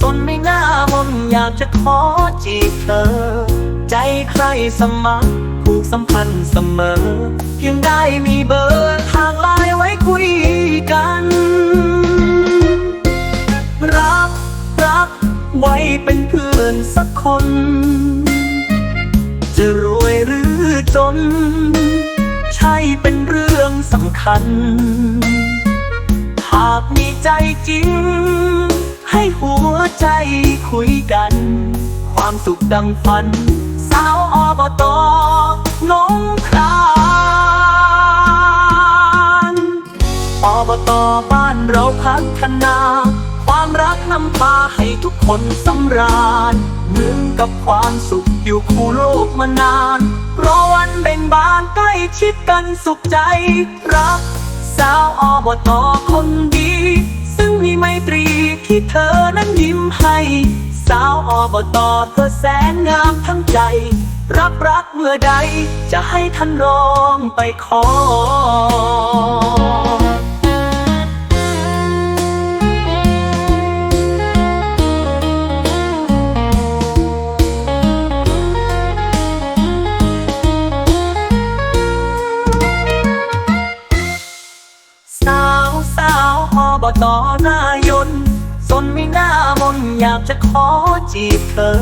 จนไม่น่ามนอยากจะขอจีบเธอ ใจใครสมัครผูกสัมพันธ์เสมอ เพียงได้มีเบอร์ทางไลน์ไว้คุยกัน รักรักไว้เป็นเพื่อนสักคน จะรวยหรือจน ใช่เป็นเรื่องสำคัญ หากมีใจจริง ให้หัวใจคุยกัน ความสุขดังฝัน สาวอบตนงครานอบตบ้านเราพัฒนา ความรักนำพาให้ทุกคนสำราญเหมือนกับความสุขอยู่คู่โลกมานานรอวันเบ่งบานใกล้ชิดกันสุขใจรัก สาวอบตคนดี ซึ่งมีไมตรีที่เธอนั้นยิ้มให้ สาวอบตเธอแสนงามทั้งใจ รับรักเมื่อใดจะให้ท่านรองไปขอ บตหน้ายน์สนไม่น่ามนอยากจะขอจีบเธอ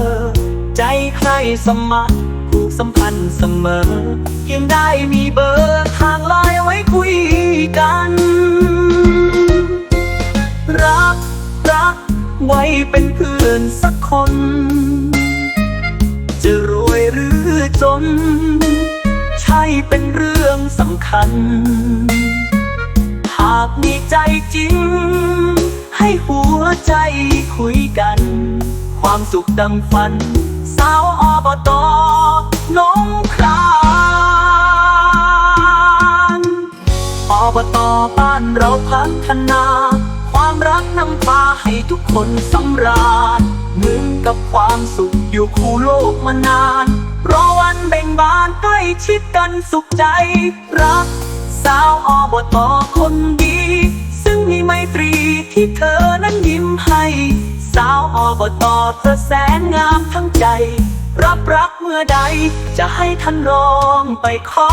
ใจใครสมัครผูกสัมพันธ์เสมอเพียงได้มีเบอร์ทางไลน์ไว้คุยกัน รักรักไว้เป็นเพื่อนสักคน จะรวยหรือจน ใช่เป็นเรื่องสำคัญากมีใจจริง ให้หัวใจคุยกัน ความสุขดังฝัน สาวอบตนงครานอบตบ้านเราพัฒนา ความรักนำพาให้ทุกคนสำราญเหมือนกับความสุขอยู่คู่โลกมานาน รอวันเบ่งบานใกล้ชิดกันสุขใจรัก สาวอบตคนดี ซึ่งมีไมตรีที่เธอนั้นยิ้มให้ สาวอบตเธอแสนงามทั้งใจ รับรักเมื่อใดจะให้ท่านรองไปขอ